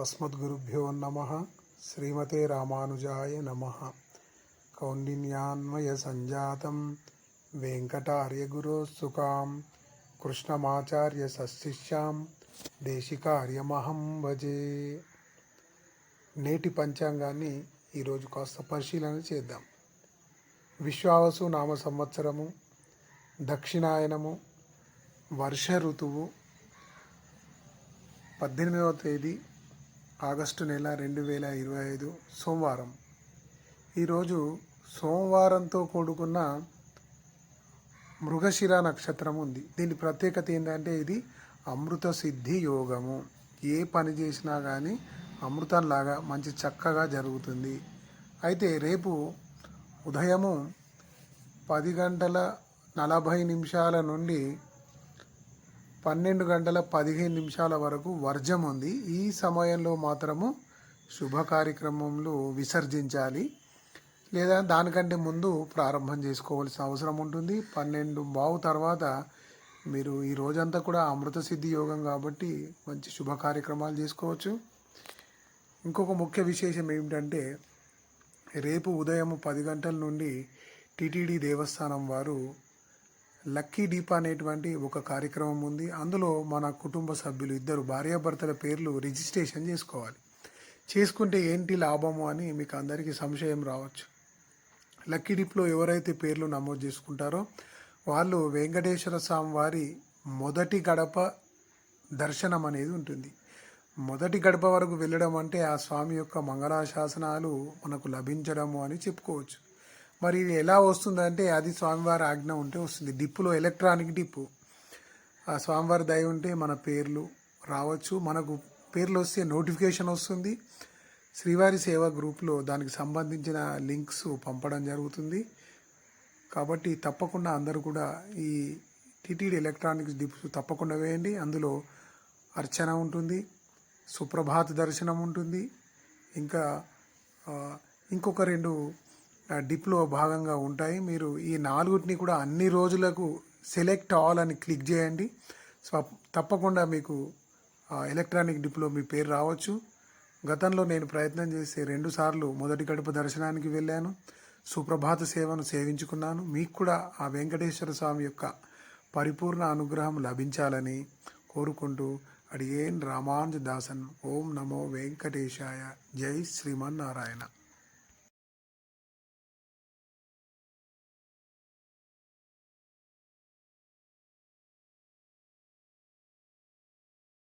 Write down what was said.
అస్మద్గురుభ్యో నమ శ్రీమతే రామానుజాయ నమ కౌండిన్యాన్వయ సంజాతం వెంకటార్యగురో సుఖాం కృష్ణమాచార్య సశిష్యాం దేశికార్యమహం భజే నేటి పంచాంగాన్ని ఈరోజు కాస్త పరిశీలన చేద్దాం. విశ్వావసు నామ సంవత్సరము దక్షిణాయనము వర్ష ఋతువు పద్దెనిమిదవ తేదీ ఆగస్టు నెల రెండు వేల ఇరవై ఐదు సోమవారం. ఈరోజు సోమవారంతో కూడుకున్న మృగశిర నక్షత్రం ఉంది. దీని ప్రత్యేకత ఏంటంటే ఇది అమృత సిద్ధి యోగము. ఏ పని చేసినా కానీ అమృతంలాగా మంచి చక్కగా జరుగుతుంది. అయితే రేపు ఉదయము పది గంటల నలభై నిమిషాల నుండి పన్నెండు గంటల పదిహేను నిమిషాల వరకు వర్జం ఉంది. ఈ సమయంలో మాత్రము శుభ కార్యక్రమంలో విసర్జించాలి. లేదా దానికంటే ముందు ప్రారంభం చేసుకోవాల్సిన అవసరం ఉంటుంది. పన్నెండు బావు తర్వాత మీరు ఈ రోజంతా కూడా అమృత సిద్ధి యోగం కాబట్టి మంచి శుభ కార్యక్రమాలు చేసుకోవచ్చు. ఇంకొక ముఖ్య విశేషం ఏమిటంటే రేపు ఉదయం పది గంటల నుండి టీటీడీ దేవస్థానం వారు లక్కీ డీప్ అనేటువంటి ఒక కార్యక్రమం ఉంది. అందులో మన కుటుంబ సభ్యులు ఇద్దరు భార్యాభర్తల పేర్లు రిజిస్ట్రేషన్ చేసుకోవాలి. చేసుకుంటే ఏంటి లాభము అని మీకు అందరికీ సంశయం రావచ్చు. లక్కీ డిప్లో ఎవరైతే పేర్లు నమోదు చేసుకుంటారో వాళ్ళు వెంకటేశ్వర స్వామి వారి మొదటి గడప దర్శనం అనేది ఉంటుంది. మొదటి గడప వరకు వెళ్ళడం అంటే ఆ స్వామి యొక్క మంగళాశాసనాలు మనకు లభించడము అని చెప్పుకోవచ్చు. మరి ఇది ఎలా వస్తుందంటే అది స్వామివారి ఆజ్ఞ ఉంటే వస్తుంది. డిప్పులో ఎలక్ట్రానిక్ డిప్పు. ఆ స్వామివారి దయ ఉంటే మన పేర్లు రావచ్చు. మనకు పేర్లు వస్తే నోటిఫికేషన్ వస్తుంది. శ్రీవారి సేవ గ్రూప్లో దానికి సంబంధించిన లింక్స్ పంపడం జరుగుతుంది. కాబట్టి తప్పకుండా అందరూ కూడా ఈ టీటీడీ ఎలక్ట్రానిక్స్ డిప్స్ తప్పకుండా వేయండి. అందులో అర్చన ఉంటుంది సుప్రభాత దర్శనం ఉంటుంది. ఇంకా ఇంకొక రెండు డిప్లో భాగంగా ఉంటాయి. మీరు ఈ నాలుగుటిని కూడా అన్ని రోజులకు సెలెక్ట్ ఆల్ అని క్లిక్ చేయండి. సో తప్పకుండా మీకు ఆ, ఎలక్ట్రానిక్ డిప్లో మీ పేరు రావచ్చు. గతంలో నేను ప్రయత్నం చేసి రెండుసార్లు మొదటి గడప దర్శనానికి వెళ్ళాను. సుప్రభాత సేవను సేవించుకున్నాను. మీకు కూడా ఆ వెంకటేశ్వర స్వామి యొక్క పరిపూర్ణ అనుగ్రహం లభించాలని కోరుకుంటూ అడిగేన్ రామానుజదాసన్. ఓం నమో వెంకటేశాయ. జై శ్రీమన్నారాయణ.